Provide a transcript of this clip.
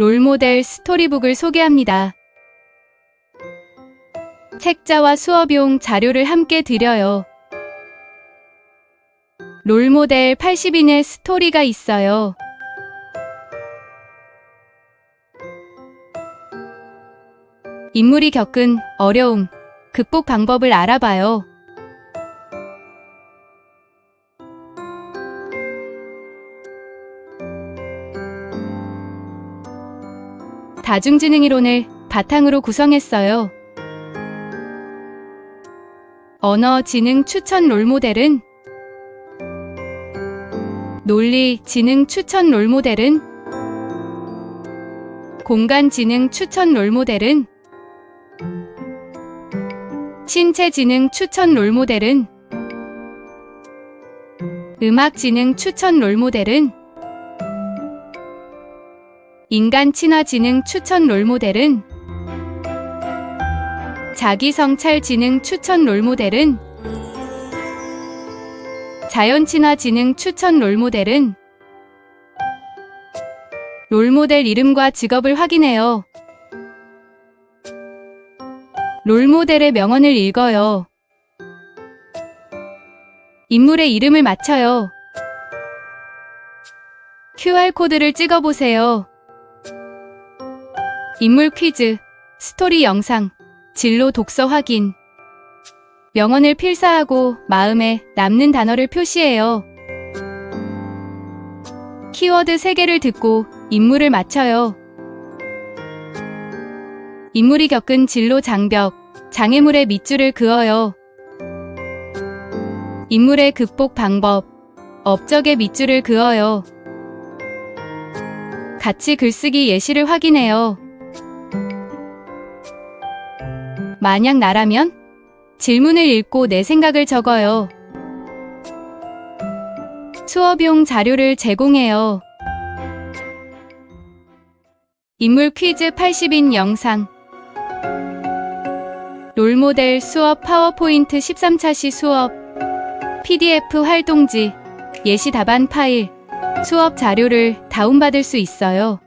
롤모델 스토리북을 소개합니다. 책자와 수업용 자료를 함께 드려요. 롤모델 80인의 스토리가 있어요. 인물이 겪은 어려움, 극복 방법을 알아봐요. 다중지능 이론을 바탕으로 구성했어요. 언어 지능 추천 롤모델은 논리 지능 추천 롤모델은 공간 지능 추천 롤모델은 신체 지능 추천 롤모델은 음악 지능 추천 롤모델은 인간 친화 지능 추천 롤모델은 자기 성찰 지능 추천 롤모델은 자연 친화 지능 추천 롤모델은 롤모델 이름과 직업을 확인해요. 롤모델의 명언을 읽어요. 인물의 이름을 맞춰요. QR코드를 찍어보세요. 인물 퀴즈, 스토리 영상, 진로 독서 확인. 명언을 필사하고 마음에 남는 단어를 표시해요. 키워드 3개를 듣고 인물을 맞춰요. 인물이 겪은 진로 장벽, 장애물의 밑줄을 그어요. 인물의 극복 방법, 업적의 밑줄을 그어요. 같이 글쓰기 예시를 확인해요. 만약 나라면 질문을 읽고 내 생각을 적어요. 수업용 자료를 제공해요. 인물 퀴즈 80인 영상 롤모델 수업 파워포인트 13차 시 수업 PDF 활동지 예시 답안 파일 수업 자료를 다운받을 수 있어요.